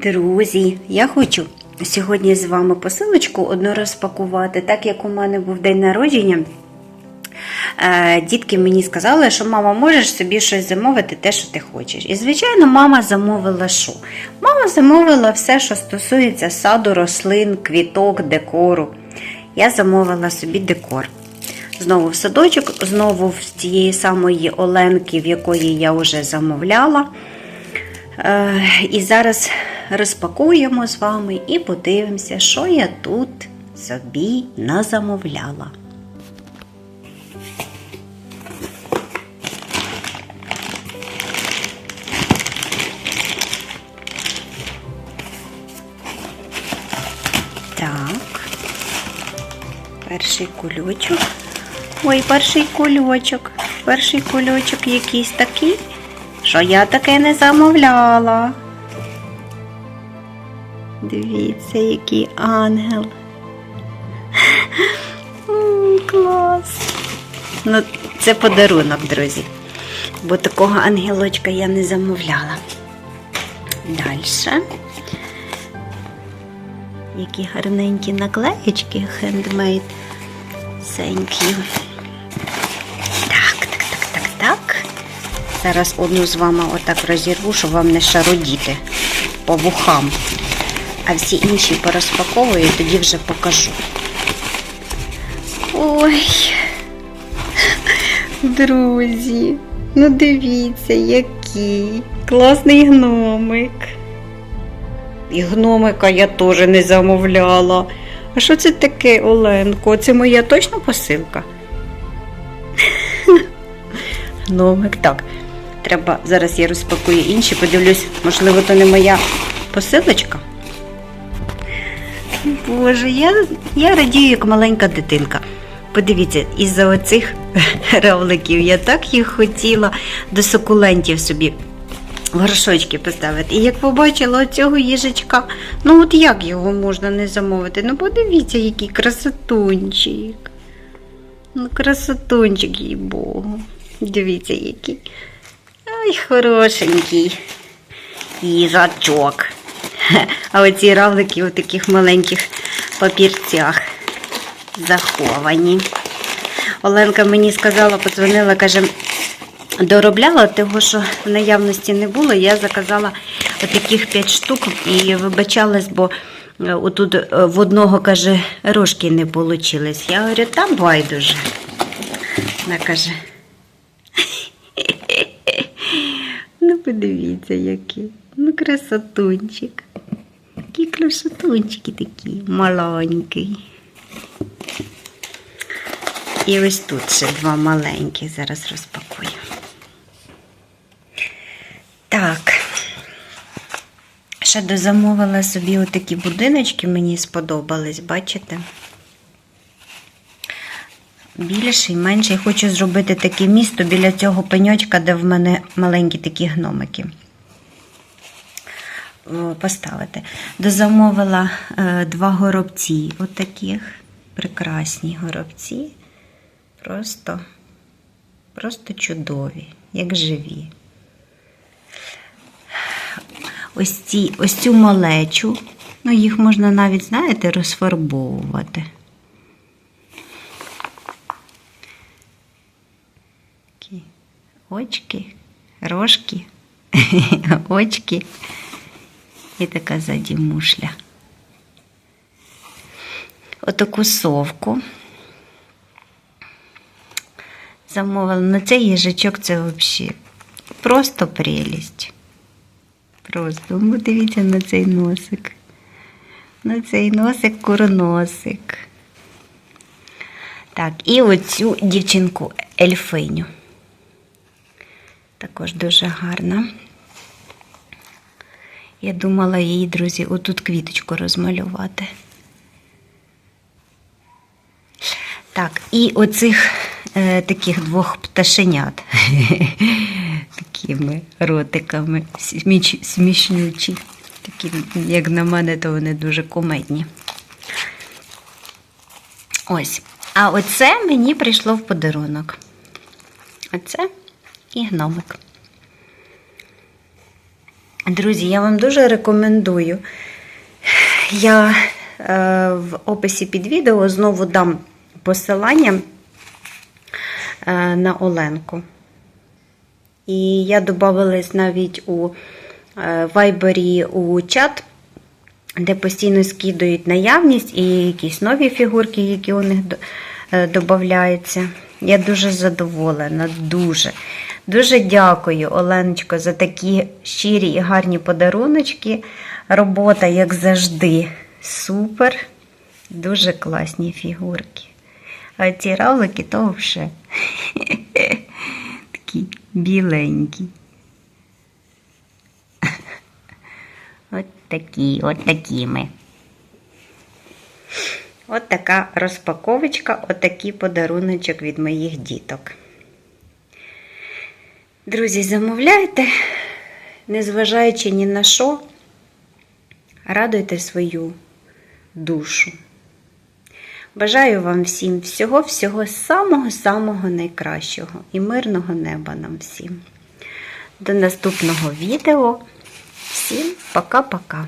Друзі, я хочу сьогодні з вами посилочку одну розпакувати. Так як у мене був день народження, е, дітки мені сказали, що мама, можеш собі щось замовити, те, що ти хочеш. І, звичайно, мама замовила що? Мама замовила все, що стосується саду, рослин, квіток, декору. Я замовила собі декор. Знову в садочок, знову з тієї самої Оленки, в якої я вже замовляла. Е, І зараз розпакуємо з вами і подивимося, що я тут собі назамовляла. Так, перший кульочок. Ой, перший кульочок. Перший кульочок якийсь такий, що я таке не замовляла. Дивіться, який ангел. Клас. Ну, це подарунок, друзі. Бо такого ангелочка я не замовляла. Далі. Які гарненькі наклеєчки handmade. Thank you. Так, так, так, так, так. Зараз одну з вами отак розірву, щоб вам не шародіти по вухам. А всі інші порозпаковую і тоді вже покажу. Ой, друзі, ну дивіться, який класний гномик. І гномика я теж не замовляла. А що це таке, Оленко? Це моя точно посилка? Гномик, так. Треба зараз я розпакую інші, подивлюсь, можливо, то не моя посилочка. Боже, я, я радію, як маленька дитинка. Подивіться, із-за оцих равликів я так їх хотіла до сукулентів собі горшочки поставити. І як побачила цього їжачка, ну от як його можна не замовити? Ну подивіться, який красотунчик. Ну, красотунчик, їй Богу. Дивіться, який. Ай, хорошенький їжачок. А оці равлики у таких маленьких папірцях заховані. Оленка мені сказала, подзвонила, каже, доробляла того, що в наявності не було. Я заказала отаких 5 штук і вибачалась, бо е, отут е, в одного, каже, рожки не вийшло. Я говорю, там байдуже. Вона каже. Ну, подивіться, який. Ну, красотунчик. Такі красотунчики такі, маленький. І ось тут ще два маленькі. Зараз розпакую. Так. Ще дозамовила собі отакі будиночки, мені сподобались, бачите? Більший, менший. Хочу зробити таке місто біля цього пеньочка, де в мене маленькі такі гномики. О, Поставити. Дозамовила е, два горобці. Отаких прекрасні горобці. Просто, просто чудові, як живі. Ось, ці, ось цю малечу, ну їх можна навіть, знаєте, розфарбовувати. Такі очки, рожки, очки і така ззаді мушля. Отаку совку. Замовила. Ну цей їжачок це взагалі просто прелість. Просто ну, дивіться на цей носик. На цей носик куроносик. Так, і оцю дівчинку ельфиню. Також дуже гарна. Я думала їй, друзі, отут квіточку розмалювати. Так, і оцих е, таких двох пташенят. Такими ротиками сміч, смішнючі. Такі, як на мене, то вони дуже кумедні. Ось. А оце мені прийшло в подарунок. Оце і гномик. Друзі, я вам дуже рекомендую. Я е, в описі під відео знову дам посилання е, на Оленку. І я додавалась навіть у е, вайбері у чат, де постійно скидують наявність і якісь нові фігурки, які у них додаються. Я дуже задоволена, дуже. Дуже дякую, Оленочко, за такі щирі і гарні подаруночки. Робота, як завжди, супер. Дуже класні фігурки. А ці равлики то вже такі біленькі. От такі, от такі ми. От така розпаковочка, от такий подаруночок від моїх діток. Друзі, замовляйте, незважаючи ні на що, радуйте свою душу. Бажаю вам всім всього-всього самого-самого найкращого і мирного неба нам всім. До наступного відео. Всім пока-пока!